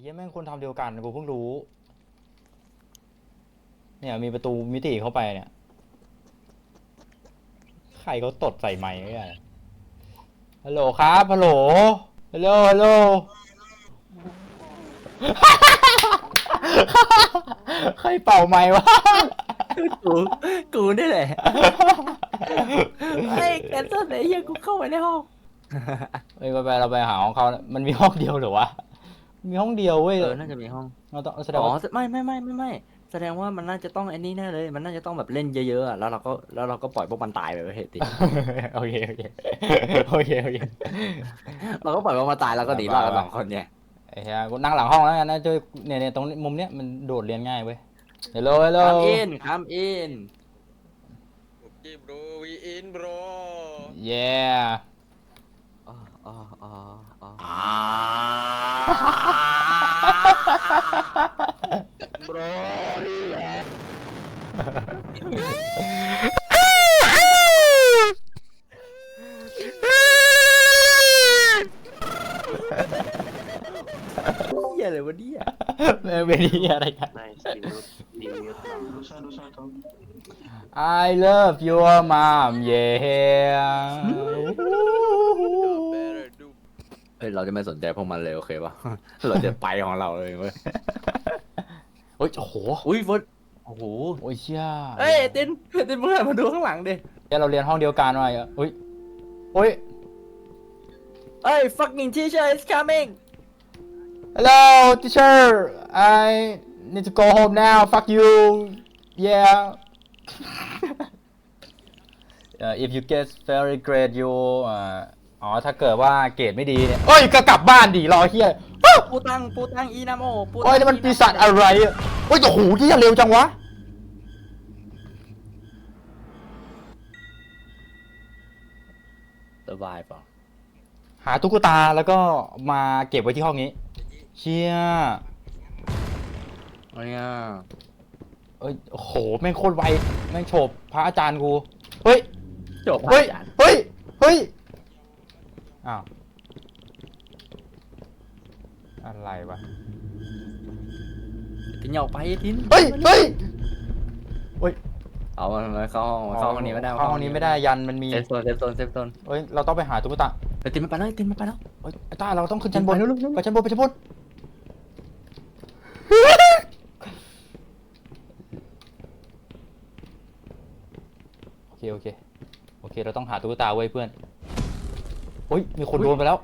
เฮียแม่งคนทำเดียวกันกูเพิ่งรู้ เนี่ยมีประตูมิติเข้าไปเนี่ยใครเขาตดใส่ไม้ไว้อะฮัลโหลครับฮัลโหลฮัลโหลฮัลโหลใครเป่าไม้วะกูกูนี่แหละไอ้แคนเซิลไอ้เหี้ยกูเข้าไปในห้องเอ้ยไปไปเราไปหาของเขา มันมีห้องเดียวเหรือวะ มีห้องเดียวเว้ยเออน่าจะมีห้องเราต้องแสดงอ๋อว่าไม่ไม่ไม่ไม่ไม่แสดงว่ามันน่าจะต้องไอ้นี่แน่เลย มันน่าจะต้องแบบเล่นเยอะๆอะแล้วเราก็แล้วเราก็ปล่อยพวกมันตายไปเว้ยเฮ้ยติ โอเคโอเคโอเคโอเคเราก็ปล่อยพวกมันตายแล้วก็หนีรอดกันสองคนเนี่ยไอ้เหี้ยกูนั่งหลังห้องแล้วกันนะช่วยเนี่ยเนี่ยตรงนี้มุมเนี้ยมันโดดเรียนง่ายเว้ยฮัลโหลฮัลโหลคำอินคำอิน Okay bro, we in bro. yeah อ๋ออ๋ออ๋อ อ๋อ Bro, relax. เหี้ยอะไรวะเนี่ยแม่งเป็นที่อะไรกัน Nice, dimute, dimute lang. Dosa, dosa to. I love your mom yeah Better do. เฮ้ยเราจะไม่สนใจพวกมันเลยโอเคป่ะเราจะไปของเราเลยเว้ยโอ้ยโอ้โหอุ้ยฟดโอ้โหโอ้ยเชี่ยเอ้ยตินตินมึงหันมาดูข้างหลังดิเดี๋ยวเราเรียนห้องเดียวกันมาอะอุ้ยโอ้ยเอ้ย fucking teacher is coming Hello teacher I need to go home now fuck you yeah uh, if you get very great you อ่า อ๋อถ้าเกิดว่าเกรดไม่ดีเนี่ยเอ้ยก็กลับบ้านดิรอเฮียอ้าวปูตังปูตังอีนาโมปูโอ้ยนี่มันปีศาจอะไรอะโอ้ยโอ้โหที่เร็วจังวะสบายเปล่าหาตุ๊กตาแล้วก็มาเก็บไว้ที่ห้องนี้ เชี่ยเนี่ยเอ้ยโอ้โหแม่งโคตรไวแม่งโฉบพระอาจารย์กูเฮ้ยจบเฮ้ยอาจารย์เฮ้ยเฮ้ย อ้าว อะไรวะตินอย่าออกไปตินเฮ้ยเฮ้ยเอามันมาเข้าห้องมาเข้าห้องนี้ไม่ได้เข้าห้องนี้ไม่ได้ยันมันมีเซฟโซนเซฟโซนเซฟโซนเฮ้ยเราต้องไปหาตุ๊กตาเฮ้ยตินมันไปแล้วตินมันไปแล้วเฮ้ยไอ้ต้าเราต้องขึ้นชั้นบนไปเร็วๆๆไปชั้นบนไปชั้นบนโอเคโอเคโอเค เราต้องหาตุ๊กตาไว้ยเพื่อน เฮ้ย มีคนโดนไปแล้ว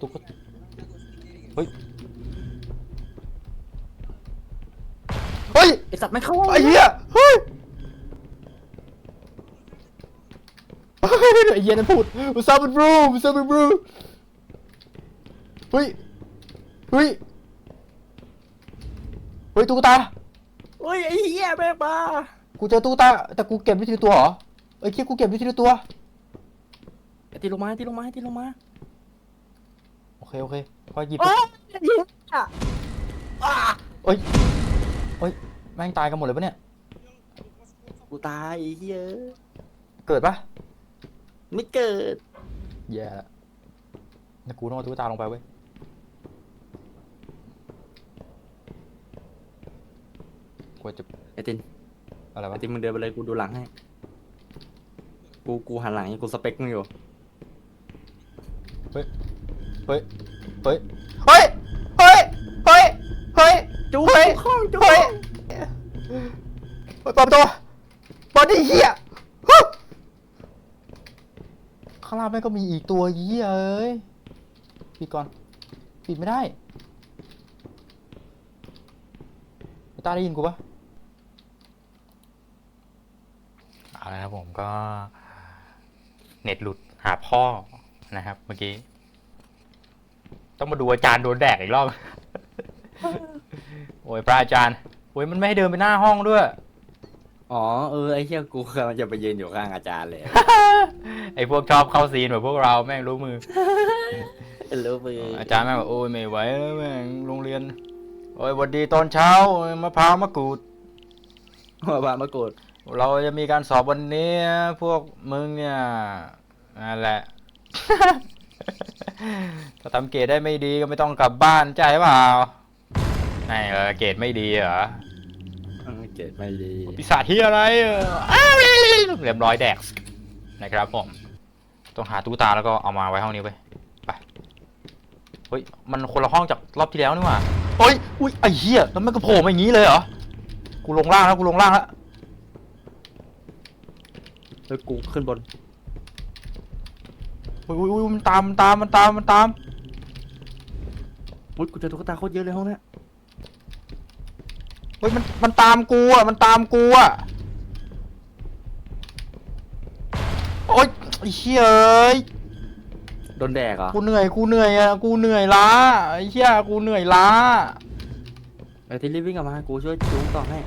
ตุ๊กตาเฮ้ย เฮ้ย ไอสัตว์ไม่เข้าห้องไอ้เหี้ย เฮ้ยเฮ้ยไอ้เหี้ยนั่นพูดอุซาบิบรูอุซาบิบรูเฮ้ย เฮ้ย เฮ้ยตุ๊กตาโอ้ยไอ้เหี้ยแม่งมา กูเจอตุ๊กตา แต่กูเก็บไว้ทีละตัวเหรอเอ้ยเคียกูเก็บไว้ทีละตัวไอ้ ตินลงมาตินลงมาตินลงมาโอเคโอเคพอหยิบโอ้ยไอ้เหี้ยอะเอ้ยเอ้ยแม่งตายกันหมดเลยปะเนี่ยกูตายไอ้เหี้ยเกิดปะไม่เกิดแย่ละแต่กูต้องเอาตุ๊กตาลงไปเว้ยกูจะไอ้ตินอะไรวะไอ้ตินมึงเดินไปเลยกูดูหลังให้ กูกูหันหลังให้กูสเปคมึงอยู่เฮ้ย เฮ้ย เฮ้ย เฮ้ย เฮ้ย เฮ้ย เฮ้ยจูเฮ้ยข้องจูเฮ้ยเปิดประตูเปิดดิเหี้ยฮึข้างล่างแม่งก็มีอีกตัวเหี้ยเอ้ยปิดก่อน ปิดไม่ได้ไอ้ตาได้ยินกูปะเอาละครับผมก็ เน็ตหลุดหาพ่อ นะครับ เมื่อกี้ ต้องมาดูอาจารย์โดนแดกอีกรอบ โอ้ยพระอาจารย์ โอ้ยมันไม่ให้เดินไปหน้าห้องด้วย อ๋อเออไอ้เหี้ยกูกำลังจะไปยืนอยู่ข้างอาจารย์เลยไอพวกชอบเข้าซีนแบบพวกเราแม่งรู้มือ รู้มืออาจารย์แม่งบอกโอ้ยไม่ไหวแล้วแม่งโรงเรียน โอ้ยหวันดีตอนเช้าโอ้ยมะพร้าวมะกรูดมาบามากดเราจะมีการสอบวันนี้พวกมึงเนี่ยนั่นแหละ ถ้าทำเกรดได้ไม่ดีก็ไม่ต้องกลับบ้านใจเปล่าไอ้เออเกรดไม่ดีเหรอเออเกรดไม่ดีปีศาจที่อะไรเอออ้าวเรียบร้อยแดกนะครับผมต้องหาตู้ตาแล้วก็เอามาไว้ห้องนี้ไปไปเฮ้ยมันคนละห้องจากรอบที่แล้วนี่หว่าเฮ้ยอุ้ยไอ้เหี้ยแล้วมันก็โผล่มาอย่างนี้เลยเหรอกูลงล่างแล้วกูลงล่างแล้วเฮ้ยกูขึ้นบน อุ้ยอุ้ยอุ้ยมันตามมันตามมันตามมันตามอุ้ยกูเจอตุ๊กตาโคตรเยอะเลยห้องเนี้ยเฮ้ยมันมันตามกูอะมันตามกูอะโอ๊ยไอ้เหี้ยเอ้ยโดนแดกเหรอกูเหนื่อยกูเหนื่อยอะกูเหนื่อยล้าไอ้เหี้ยกูเหนื่อยล้าไอ้ที่รีบวิ่งกลับมากูช่วยจูงต่อให้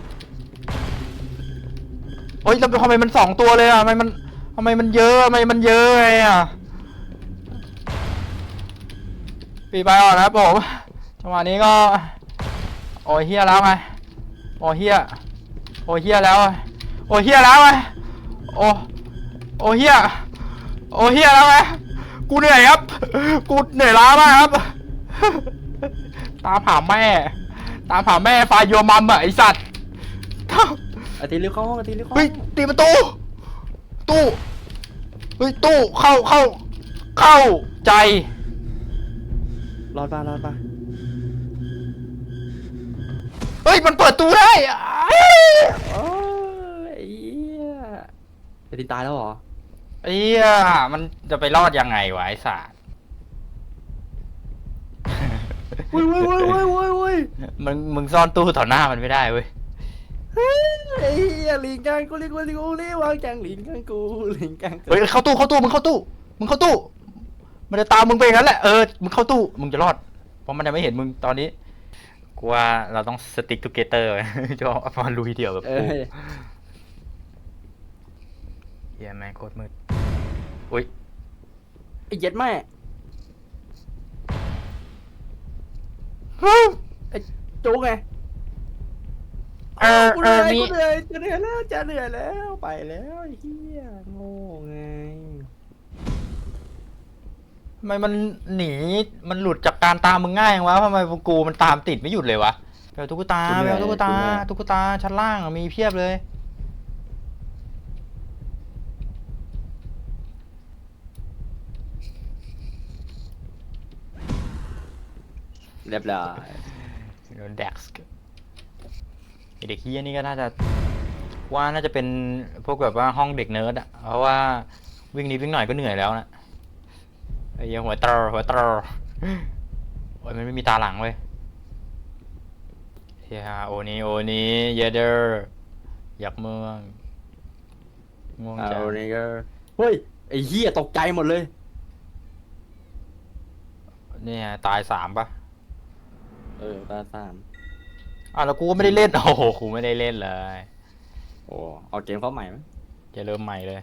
เฮ้ยแล้วทำไมมันสองตัวเลยอะทำไมมันทำไมมันเยอะทำไมมันเยอะไงอะ ปีไปก่อนนะครับผมจังหวะนี้ก็ โอ้ยเฮียแล้วไงโอ้ยเฮียโอ้ยเฮียแล้วไงโอ้ยเฮียแล้วไงโอ้โอ้ยเฮียโอ้ยเฮียแล้วไงกูเหนื่อยครับ กูเหนื่อยล้ามากครับ ตามหาแม่ ตามหาแม่ฟาโยมัมอะไอสัตว์ไอ้ที่รีบเข้าห้องไอ้ที่รีบเข้าเฮ้ยห้องตีประตูตู้เฮ้ยตู้เข้าเข้า เข้าใจ รอดป่ะรอดป่ะเฮ้ย มันเปิดตู้ได้อะโอ้ยไอ้เหี้ยไอ้ที่ตายแล้วเหรอ เอ้ยมันจะไปรอดยังไงวะไอ้สัตว์เว้ยเว้ยเว้ยเว้ยเว้ยเว้ยมึงมึงซ่อนตู้ต่อหน้ามันไม่ได้เว้ยไอ้เหี้ยลิงกังกูลิงกูลิงกูลิงวางจังลิงกังกูลิงกังกูเฮ้ยเข้าตู้เข้าตู้มึงเข้าตู้มึงเข้าตู้ มันจะตามมึงไปอย่างนั้นแหละเออมึงเข้าตู้มึงจะรอด เพราะมันจะไม่เห็นมึงตอนนี้กูว่าเราต้องสติ๊กทูเกเตอร์จะเอาพอลุยเดียวกับเอกูอเฮียแม่งโคตรมืดอุ้ยไอ้เหี้ย็ดแม่ไอ้จูงไงเออกูเอเหนื่ออยมีกูเหนื่อยจะเหนื่อยแล้วจะเหนื่อยแล้วไปแล้วไอ้เหี้ยโง่ไง ทำไมมันหนีมันหลุดจากการตามมึงง่ายจังวะทำไมพวกกูมันตามติดไม่หยุดเลยวะไปเอาตุ๊กตาไปเอาตุ๊กตาตุ๊กตาชั้นล่างอะมีเพียบเลย เรียบร้อย โดนแดกส์ไอ้เด็กเฮียนี่ก็น่าจะว่าน่าจะเป็นพวกแบบว่าห้องเด็กเนิร์ดอะเพราะว่าวิ่งนิดวิ่งหน่อยก็เหนื่อยแล้วนะไอ้เหี้ยหัวเตอร์หัวเตอร์โอ้ยมันไม่มีตาหลังเว้ยเฮียโอนี้โอนี้เยเดอร์อยากเมืองง่วงเอาจังนี่ก็เฮ้ยไอ้เหี้ยตกใจหมดเลยเนี่ยตายสามปะเออตาสามอะแล้วกูก็ไม่ได้เล่นโอ้โหกูไม่ได้เล่นเลยโอ้เอาเกมเข้าใหม่ไหมจะเริ่มใหม่เลย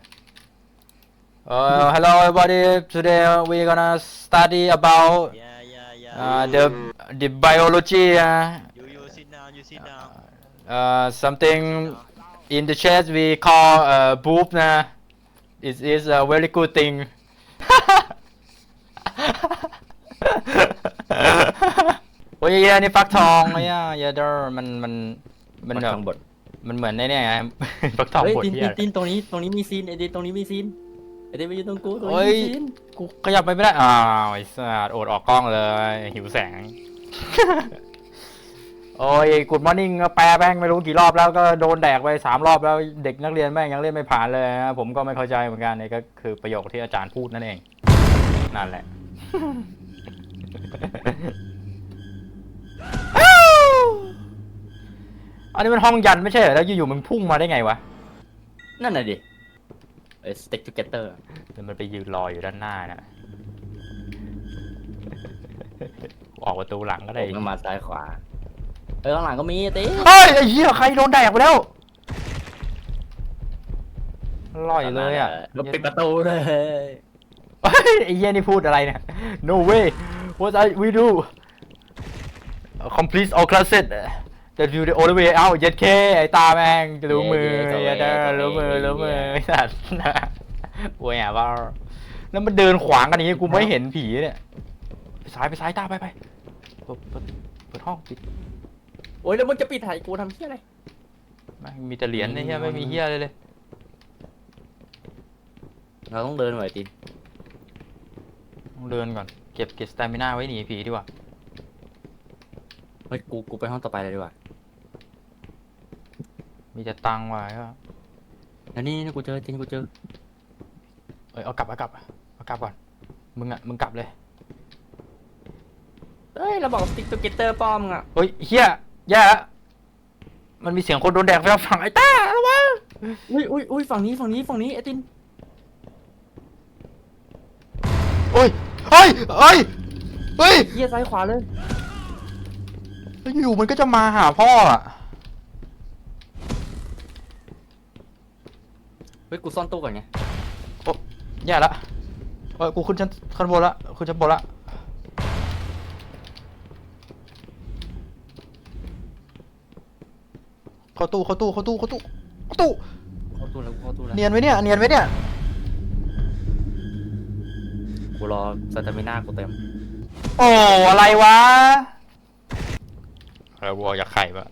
Uh, hello everybody. Today we're gonna study about Yeah, yeah, yeah. uh, the the biology. Uh, you you sit down. You sit down. uh, something in the chat we call uh, boob. Nah. It is a very good thing. โอ้ยเหี้ยนี่ฟักทองไอ้ย่าเยเดอร์มันมันมันแบบทางบทมันเหมือนในเนี่ยไง ฟักทองเฮ้ยบดตินเหีติยนตินตรงนี้ตรงนี้มีซีนไอ้ดินตรงนี้มีซีน ไอ้ดินไปยืนตรงกูตรงเฮ้นี้ยมีซีนกูขยับไปไม่ได้ อ้าวไอ้สัสอดออกกล้องเลย หิวแสง โอ้ยกูดมอร์นิ่งแปลแม่งไม่รู้กี่รอบแล้วก็โดนแดกไปสามรอบแล้วเด็กนักเรียนแม่งยังเล่นไม่ผ่านเลยนะผมก็ไม่เข้าใจเหมือนกันนี่ก็คือประโยคที่อาจารย์พูดนั่นเอง นั่นแหละ อันนี้มันห้องยันไม่ใช่เหรอแล้วอยู่ๆมึงพุ่งมาได้ไงวะ นั่นน่ะดิ เอ้ย stick together แล้วมันไปยืนรออยู่ด้านหน้านะออกประตูหลังก็ได้ผมก็มาซ้ายขวา เออข้างหลังก็มีไอ้ติเฮ้ยไอ้เหี้ยใครโดนแดกไปแล้วอร่อยเลยอะแล้วปิดประตูเลยเฮ้ยไอ้เหี้ยนี่พูดอะไรเนี่ย no way what I we do complete all classes that you the only way out เย็ดเคไอ้ตาแม่งรู้มือเย็ดเด้อรู้มือรู้มือไอ้สัตว์โว้ยอะว่าแล้วมันเดินขวางกันอย่างงี้กูไม่เห็นผีเนี่ยไปซ้ายไปซ้ายตาไปไปเปิดเปิดเปิดห้องปิดอ้ยแล้วมึงจะปิดถ่ายกูทำเหี้ยอะไรไม่มีแต่เหรียญเนี่ยเฮียไม่มีเฮียเลยเลยเราต้องเดินหน่อยตินต้องเดินก่อน เก็บเก็บสตามิน่าไว้หนีผีดีกว่าเฮ้ยกูกูไปห้องต่อไปเลยดีกว่า มีแต่ตังค์ไว้ก็แล้วนี่นี่กูเจอตินกูเจอเอ้ยเอากลับเอากลับเอากลับก่อน มึงอะมึงกลับเลยเฮ้ยเราบอกสติ๊กตัวเกตเตอร์ป้อมงอะเฮ้ยเฮียแย่ละมันมีเสียงคนโดนแดกไปฝั่งไอ้ต้าระวังอุ้ยอุ้ยอุ้ยฝั่งนี้ฝั่งนี้ฝั่งนี้ไอ้ตินโอ้ยเฮ้ยเฮ้ยเฮ้ยเหี้ยซ้ายขวาเลยอยู่มันก็จะมาหาพ่ออะ เฮ้ยกูซ่อนตู้ก่อนไงแย่ละเออกูขึ้นชั้นขึ้นบนละขึ้นชั้นบนละเข้าตู้เข้าตู้เข้าตู้เข้าตู้เข้าตู้เข้าตู้แล้วกูเข้าตู้แล้วเนียนไว้เนี่ยเนียนไว้เนี่ยกูรอสเตมิน่ากูเต็มโอ้อะไรวะเราบอกอยากไข่ปะ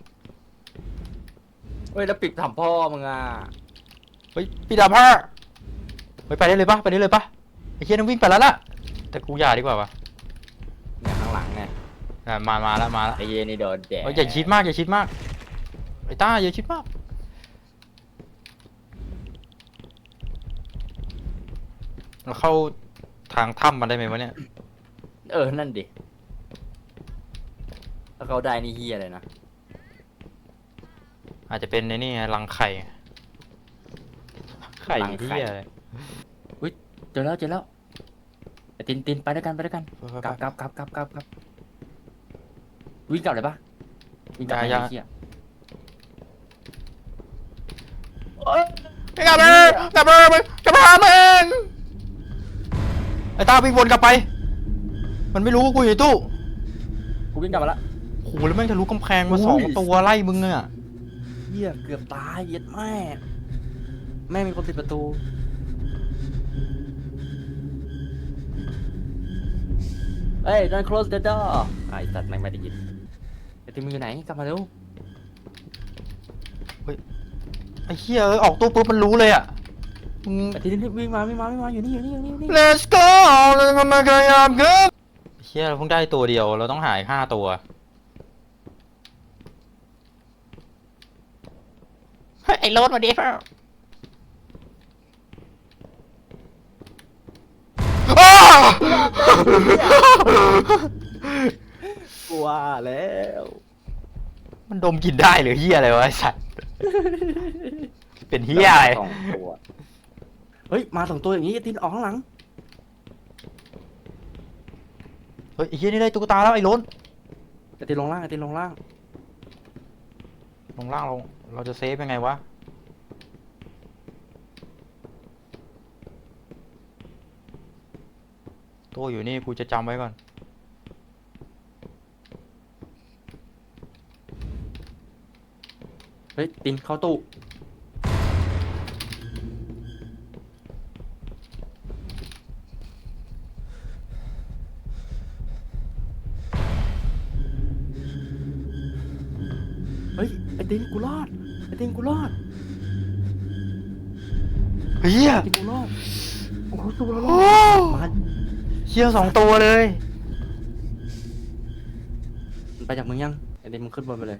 เฮ้ยแล้วปิดถามพ่อมึงอะเฮ้ยพี่ดาพ่อเฮ้ยไปได้เลยปะไปได้เลยปะไอ้เคียนงวิ่งไปแล้วล่ะ แต่กูอย่าดีกว่าวะเนี่ยข้างหลังไงอะมามาแล้วมาแล้วไอ้เยนี่โดนแดดเฮ้ยอย่าชิดมากอย่าชิดมากไอ้ต้าอย่าชิดมาก เราเข้าทางถ้ำมันได้ไหมวะเนี่ย เออ นั่นดิถ้าเขาได้นี่เฮียเลยนะอาจจะเป็นในนี่ไงรังไข่ ไข่รังไข่ที่อะไรเจอแล้วเจอแล้วไอ้ตินตินไปด้วยกันไปด้วยกันไปๆๆกลับกลับกลับกลับกลับกลับวิ่งกลับเลยปะวิ่งกลับอย่า ไอ้เฮียไม่กลับเลยกลับเลยมึงกลับมาหามึงไอ้ต้าวิ่งวนกลับไป มันไม่รู้ว่ากูอยู่ในตู้กูวิ่งกลับมาละ โหแล้วแม่งทะลุกำแพงมาอุ้ยสองตัวไล่มึงอะเฮียเกือบตายเย็ดแม่ แม่มีคนปิดประตู เฮ้ย don't close the door อะไอ้สัตว์แม่งไม่ได้ยินไอ้ติมมึงอยู่ไหน กลับมาเร็วไอ้เหี้ยเอ้ยออกตู้ปุ๊บมันรู้เลยอะมึงไอ้ติมวิ่งมาวิ่งมาวิ่งมาอยู่นี่อยู่นี่อยู่นี่อยู่นี่ Let's go มันมาขยับกันเชี่ยเราเพิ่งได้ตัวเดียวเราต้องหาอีกห้าตัวเฮ้ยไอ้โรถมาดิเพื่อนอ้าว กลัวแล้ว มันดมกลินได้หรือเฮียอะไรวะไอ้สัตว์เป็นเฮียอะไรสองตัวเฮ้ย มาสองตัวอย่างนี้ไอ้ตินออกข้างหลัง เฮ้ยไอ้เฮียนี่ได้ตุ๊กตาแล้วไอ้โรนไอ้ตินลงล่างไอ้ตินลงล่าง ลงล่างลง เราจะเซฟยังไงวะ ตัวอยู่นี่กูจะจำไว้ก่อน เฮ้ยตินเข้าตู้ เฮ้ย ไอ้ตินกูรอด ไอ้ตินกูรอด เฮียไอ้ตินกูรอด โอ้โหตัวเรารโอ้อดมา เฮียสองตัวเลยมันไปจากมึงยังไอ้ตินมึงขึ้นบนไปเลย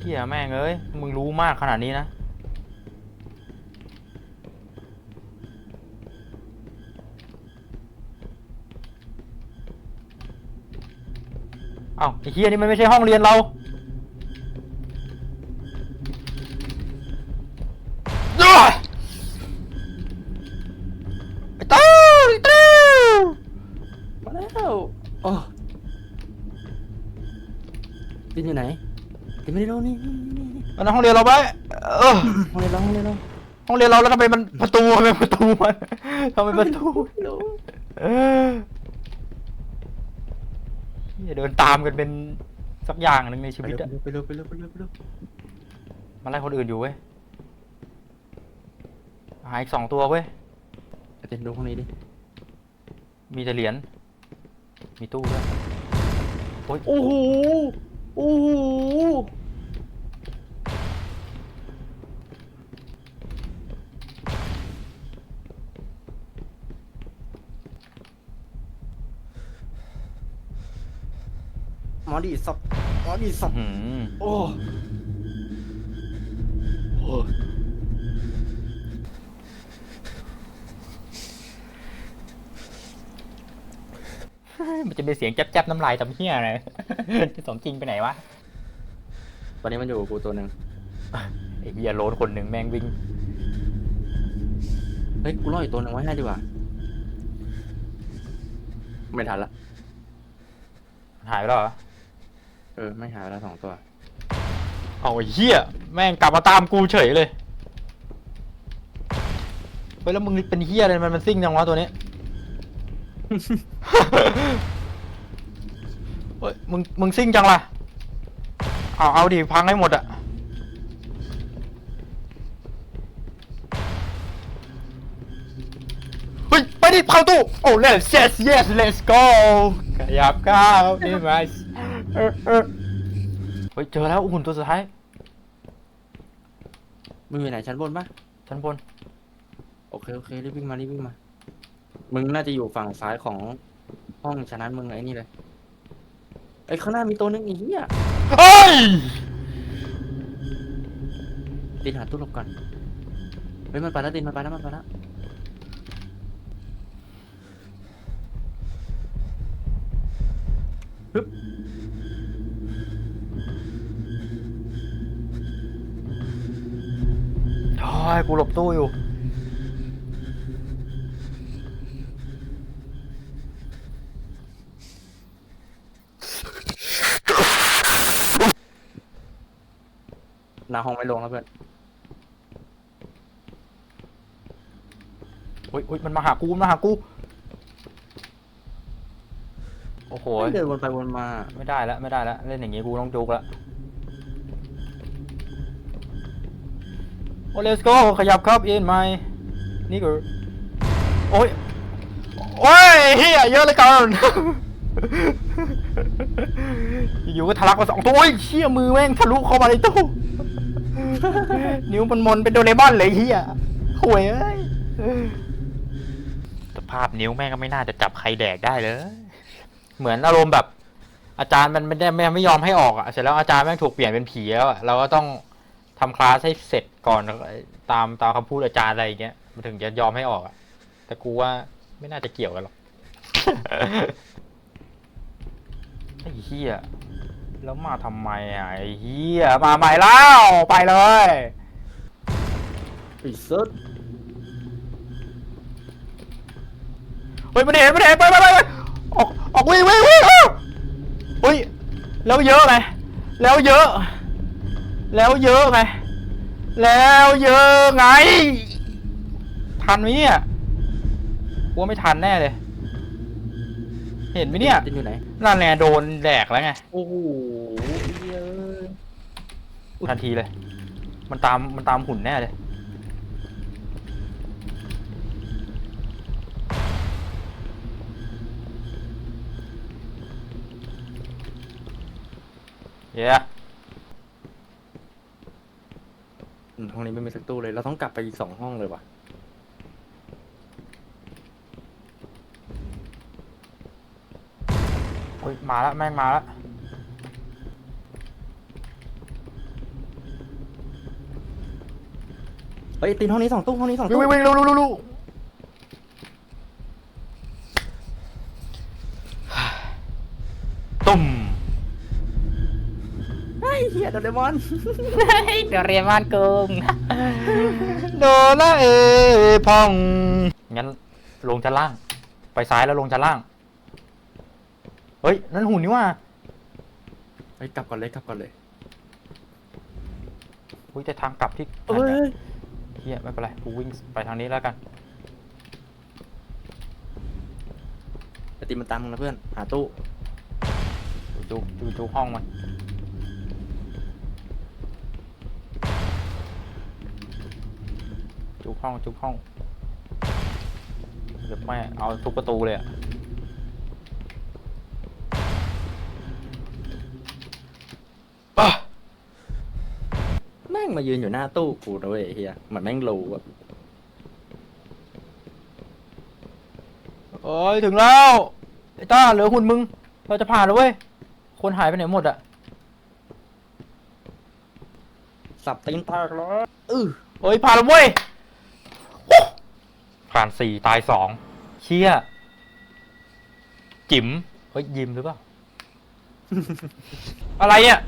เฮียแม่งเอ้ย มึงรู้มากขนาดนี้นะ เอ้าไอ้เฮียนี่มันไม่ใช่ห้องเรียนเราอ้าวไอ้เต้าไอ้เต้า มาแล้วโอ้ตินอยู่ไหน ตินไม่ได้ลงนี่นี่ นี่นี่มันห้องเรียนเราไปเออห้องเรียนเราห้องเรียนเราห้องเรียนเราแล้วทำไมมันประตูทำไมประตูมันทำไมประตูไม่รู้เออเหี้ยเดินตามกันเป็นสักอย่างหนึ่งในชีไปวิตเร็อะวไปเร็วไปเร็วไปเร็วไปเร็วมันไล่คนอื่นอยู่เว้ยหาอีกสองตัวเว้ย ไอ้ตินดูห้องนี้ดิมีแต่เหรียญ มีตู้ด้วยโอ้ยโอ้โหโอ้โห มอดีสับหมอดีสับหืมโอ้โหมันจะเป็นเสียงแจ๊บๆน้ำลายทำเหี้ยอะไรจะสมจริงไปไหนวะตอนนี้มันอยู่กับกูตัวหนึ่งไอ้เบียโรนคนหนึ่งแม่งวิ่งเฮ้ยกูรออีกตัวหนึ่งไว้ให้ดีกว่าไม่ทันละหายไปแล้วเหรอ เออ ไม่หายแล้วสองตัว เอาไอ้เหี้ยแม่งกลับมาตามกูเฉยเลยเฮ้ยแล้วมึงเป็นเหี้ยอะไรมันมันซิ่งจังวะตัวนี้เฮ้ยมึงมึงซิ่งจังล่ะ เอาเอาดิพังให้หมดอะเฮ้ยไปดิเข้าตู้โอ้ let's yes yes let's go ขยับก้าวนี่ไหม เออเออเฮ้ยเจอแล้วหุ่นตัวสุดท้ายมึงอยู่ไหนชั้นบนปะชั้นบนโอเคโอเครีบวิ่งมารีบวิ่งมา มึงน่าจะอยู่ฝั่งซ้ายของห้องฉะนั้นมึงไอ้นี่เลยไอ้ยข้างหน้ามีตัวหนึงอีกเนี่ยเฮ้ยตินหาตู้หลบก่อนเฮ้ยมันไปแล้วตินมันไปแล้วมันไปแล้ว โอ้ยกูหลบตู้อยู่หน้าห้องไม่ลงแล้วเพื่อนโอ้ยโอ้ยมันมาหากูมันมาหากู โอ้โหไม่เดินวนไปวนมา ไม่ได้แล้วไม่ได้แล้วเล่นอย่างงี้กูต้องจุกแล้ว โอ้ let's go ขยับครับ in my นี่กูโอ้ยโอ้ยเฮียเยอะเหลยกันอยู่ก็ทะลักมาสองตัวโอ้ยเชี่ยมือแม่งทะลุเข้ามาในตู้นิ้วมันมนเป็นโดเรมอนเลยเฮียห่วยเอ้ยสภาพนิ้วแม่งก็ไม่น่าจะจับใครแดกได้เลย เหมือนอารมณ์แบบ อาจารย์มันไม่ได้ไม่ไม่ยอมให้ออกอะเสร็จแล้วอาจารย์แม่งถูกเปลี่ยนเป็นผีแล้วอะเราก็ต้อง ทำคลาสให้เสร็จก่อนตามตามคำพูดอาจารย์อะไรอย่างเงี้ยมันถึงจะยอมให้ออกอะแต่กูว่าไม่น่าจะเกี่ยวกันหรอก ไอ้เหี้ยแล้วมาทำไมอะไอ้เหี้ยมาใหม่แล้วไปเลยปิดซึดเฮ้ยมันเห็นมันเห็นไปไปไปไปออกออกวิ่งวิ่งวิ่งอ้าวเฮ้ยแล้วเยอะไงแล้วเยอะ แล้วเยอะไง แล้วเยอะไง ทันไหมเนี่ยกลัวไม่ทันแน่เลย เห็นไหมเนี่ยตินอยู่ไหนนั่นแหละโดนแดกแล้วไง โอ้โหเยอะทันทีเลย มันตามมันตามหุ่นแน่เลยเย้ อืมห้องนี้ไม่มีสักตู้เลย เราต้องกลับไปอีกสองห้องเลยว่ะโอ้ยมาแล้วแม่งมาแล้วเฮ้ยตินห้องนี้สองตู้ห้องนี้สองวิ่งตู้วิ่งวิ่งเร็วเร็วเร็วเร็วตุ่ม เฮ้ยเฮียโดเรมอน เดี๋ยวเรียนบ้านกงโดละเอพอง งั้นลงชั้นล่าง ไปซ้ายแล้วลงชั้นล่าง เฮ้ย นั่นหุ่นนี่ว่าเฮ้ยกลับก่อนเลยกลับก่อนเลยอุ้ยแต่ทางกลับที่เอ้ยเฮียไม่เป็นไรกูวิ่งไปทางนี้แล้วกันไอติมมันตามมึงนะเพื่อน หาตู้ ดูดูดูห้องมัน จุกห้องจุกห้องเดี๋ยวแม่เอาทุกประตูเลยอะป่ะแม่งมายืนอยู่หน้าตู้กูนะเว้ยเฮียมันแม่งรู้อะโอ้ยถึงแล้วไอ้ต้าเหลือหุ่นมึง เราจะผ่านแล้วเว้ย คนหายไปไหนหมดอะสับตีนตากแล้ว เออเฮ้ยผ่านแล้วเว้ย ผ่านสี่ตายสองเชี่ยจิ๋มเฮ้ยยิมหรือเปล่า อะไรเนี่ย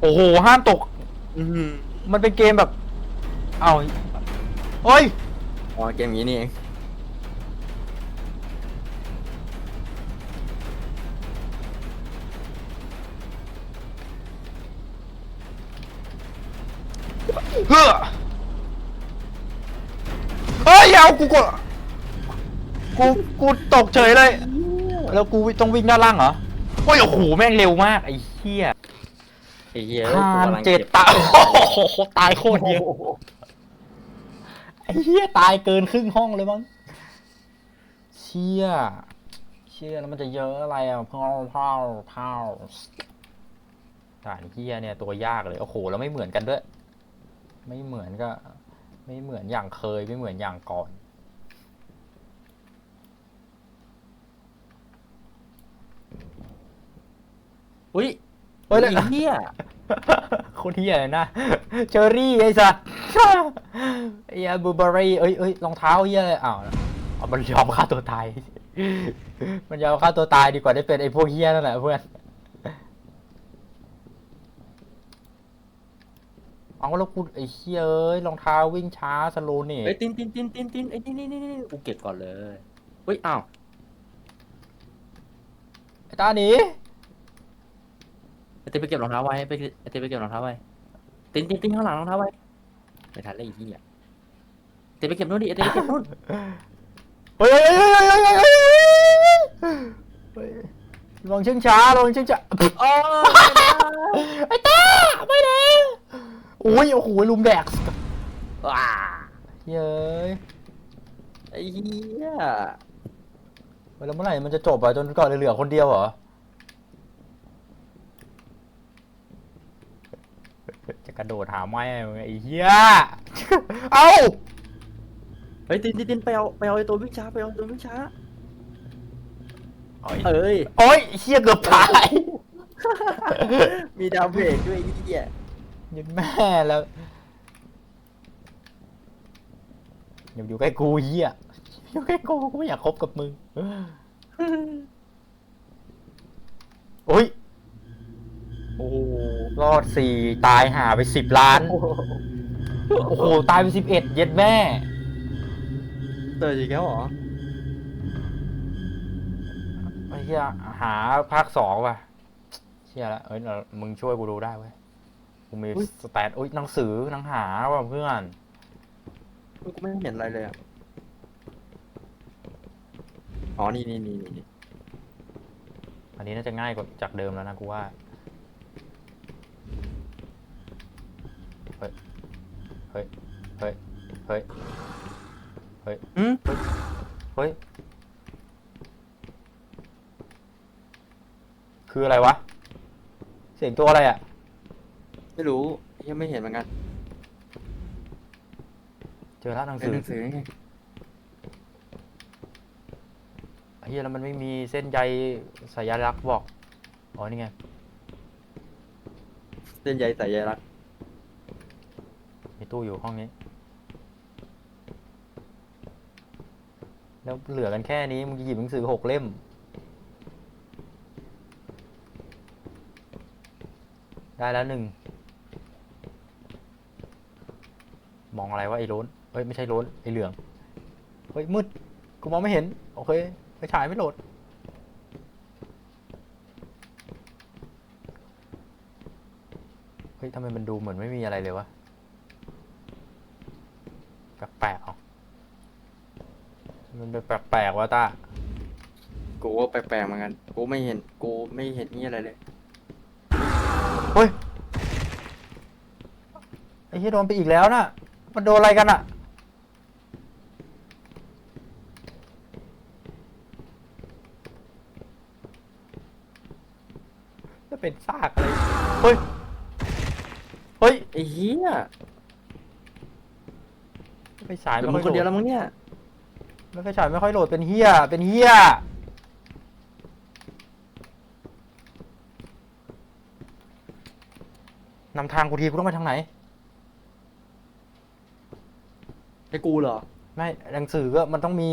โอ้โหห้ามตก อื้อหือมันเป็นเกมแบบ เอาเฮ้ย อ๋อเกมอย่างนี้นี่เอง เฮ้อเฮ้ยเอากูกดกูกูตกเฉยเลย แล้วกูต้องวิ่งด้านล่างเหรอโอ้ยโอ้โหแม่งเร็วมากไอ้เหี้ยไอ้เฮียผ่านกูกำลังเจ็ดก็บตายโอ้โหตายโคตรเยอะไอ้เหี้ยตายเกินครึ่งห้องเลยมั้งเชี่ยเชี่ยแล้วมันจะเยอะอะไรอะพ่อพ่อพ่อด่านเหี้ยเนี่ยตัวยากเลยโอ้โหแล้วไม่เหมือนกันด้วย ไม่เหมือนก็ ไม่เหมือนอย่างเคย ไม่เหมือนอย่างก่อน อุ้ยเฮ้ยแล้วไอ้เฮียโคนเฮียเลยนะเชอรี่ไอ้สัสไอ้ยบูเบอรี่เอ้ยเอ้ยรองเท้าเฮียเลยอ้าวเอามันยอมฆ่าตัวตาย มันยอมฆ่าตัวตายดีกว่าได้เป็นไอ้พวกเฮียนั่นแหละเพื่อน เอาแล้วกูไอ้เฮียเอ้ยรองเท้าวิ่งช้าสโลเนไอ้ยตตินตินตินตินตินไอ้นี่นี่นี่นี่กูเก็บก่อนเลยเฮ้ยอ้าวไอ้ตาหนีไอ้เต้ไปเก็บรองเท้าไว้ไปไอ้เต้ไปเก็บรองเท้าไว้ตินตินตินข้างหลังรองเท้าไว้ไม่ทันเลยไอ้เหี้ยเต้ไปเก็บนู่นดิไอ้เต้ไปเก็บนู่นเฮ้ยเฮ้ยเฮ้ยเฮ้ยเฮ้ยเฮ้ยเฮ้ยเฮ้ยลองเชิงช้าลองเชิงช้าอ๋อไอ้ตาไม่ได้โอ้ยโอ้โหลุมแดกว้าเย้ยไอ้เหี้ยแล้วเมื่อไหร่มันจะจบอะจนก่อนเหลือคนเดียวเหรอจะกระโดดหาไม้มึงไอ้เหี้ยเอ้าเฮ้ยตินตินตินไปเอาไปเอาไอ้ตัววิ่งช้าไปเอาตัววิ่งช้าโอ้ยเอ้ยโอ้ยเหี้ยเกือบตายมีดาวเบรกด้วยไอ้เหี้ย ยันแม่แล้วอย่าอยู่ใกล้กูเหี้ยอยู่ใกล้กูกูไม่อยากคบกับมึงโอ้ยโอ้โหรอดสี่ตายหาไปสิบล้าน โอ้โห ตายไปสิบเอ็ดเย็ดแม่เจออีกแล้วเหรอไอ้เหี้ยหาภาคสองว่ะเชี่ยละเอ้ยเรามึงช่วยกูดูได้เว้ย กูมีสแตทอุ้ยหนังสือหนังหาว่ะเพื่อนกูไม่เห็นอะไรเลยอะอ๋อ นี่นี่นี่นี่อันนี้น่าจะง่ายกว่าจากเดิมแล้วนะกูว่าเฮ้ยเฮ้ยเฮ้ยเฮ้ยอืมเฮ้ยคืออะไรวะ เสียงตัวอะไรอะ ไม่รู้ยังไม่เห็นเหมือนกันเจอแล้วหนังเป็นสือหนังสือไงเฮียแล้วมันไม่มีเส้นใยสัญลักษณ์บอก อ๋อ นี่ไง เส้นใยสายใยรักมีตู้อยู่ห้องนี้ แล้วเหลือกันแค่นี้ มึงจะหยิบหนังสือหกเล่ม ได้แล้วหนึ่ง มองอะไรวะไอ้โล้นเฮ้ยไม่ใช่โล้นไอ้เหลืองเฮ้ยมืดกูมองไม่เห็นโอเคไปฉายไม่โหลดเฮ้ยทำไมมันดูเหมือนไม่มีอะไรเลยวะแปลกๆเหรอมันเป็นแปลกๆวะตากูว่าแปลกๆเหมือนกัน กูไม่เห็น กูไม่เห็นนี่อะไรเลย เฮ้ย ไอ้ที่โดนไปอีกแล้วน่ะ มันโดนอะไรกันอะแล้วเป็นซากอะไร เฮ้ย เฮ้ย ไอ้เหี้ยไปฉายเหลืไม่อค่มึองยคนเดียวโหลแล้วดมั้งเนี่ย ไม่ค่อยฉายไม่ค่อยโหลดเป็นเฮียเป็นเฮียนำทางกูทีกูต้องไปทางไหน ให้กูเหรอ ไม่หนังสือก็มันต้องมี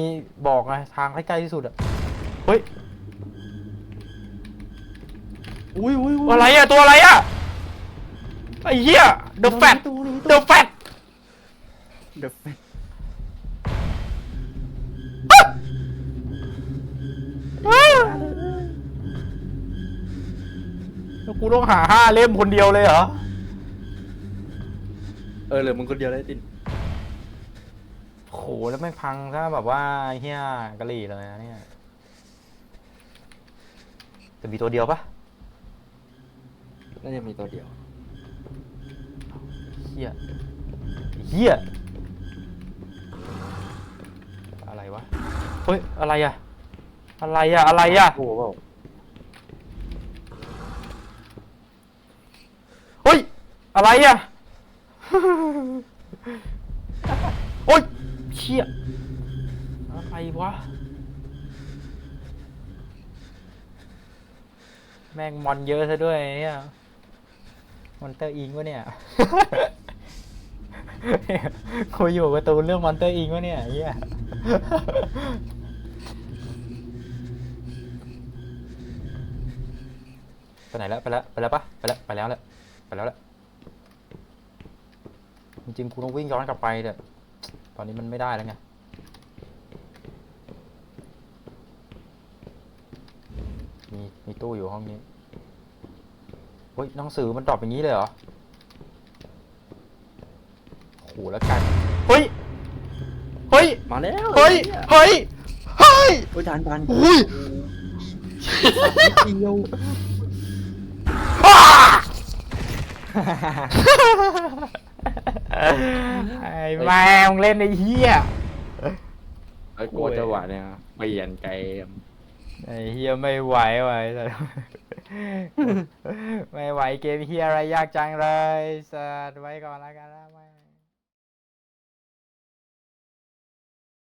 บอกไงทางใกล้ๆที่สุดอะเฮ้ยอุ้ยอุ้ยยอะไรอะตัวอะไรอะไอ้เหี้ย the fat ตัวนี้ the fat เดอะแฟตแล้วกูต้องหาห้าเล่มคนเดียวเลยเหรอ เออเหลือมึงคนเดียวเลยตินโหแล้วไม่พังถ้าแบบว่าเฮียกะหรี่เลยนะเนี่ยจะมีตัวเดียวปะน่าจะมีตัวเดียวเฮียเฮียอะไรวะเฮ้ยอะไรอะอะไรอะอะไรอะโอ้โหเปล่าเฮ้ยอะไรอะ โอ้ย เชี่ยอะไรวะ แม่งมอนเยอะซะด้วยเนี่ยมอนเตอร์อิงวะเนี่ยคุยอยู่กับการ์ตูเรื่องมอนเตอร์อิงวะเนี่ยเฮียไปไหนแล้วไปแล้วไปแล้วปะไปแล้วไปแล้วแหละไปแล้วแหละจริงๆกูต้องวิ่งย้อนกลับไปแต่ ตอนนี้มันไม่ได้แล้วไงมีมีตู้อยู่ห้องนี้เฮ้ยหนังสือมันดรอปอย่างนี้เลยเหรอโหแล้วกันเฮ้ยเฮ้ยมาแล้วเฮ้ยเฮ้ยเฮ้ยโอ้ยทานทานอุ้ยเดียว ไอ้แมงเล่นไอ้เหี้ยไอ้ยกลัวจังหวะเนี่ยเปลี่ยนเกมไอ้เหี้ยไม่ไหวไหวสัสไม่ไหวเกมเหี้ยอะไรยากจังเลยสัตว์ไว้ก่อนแล้วกันนะไม่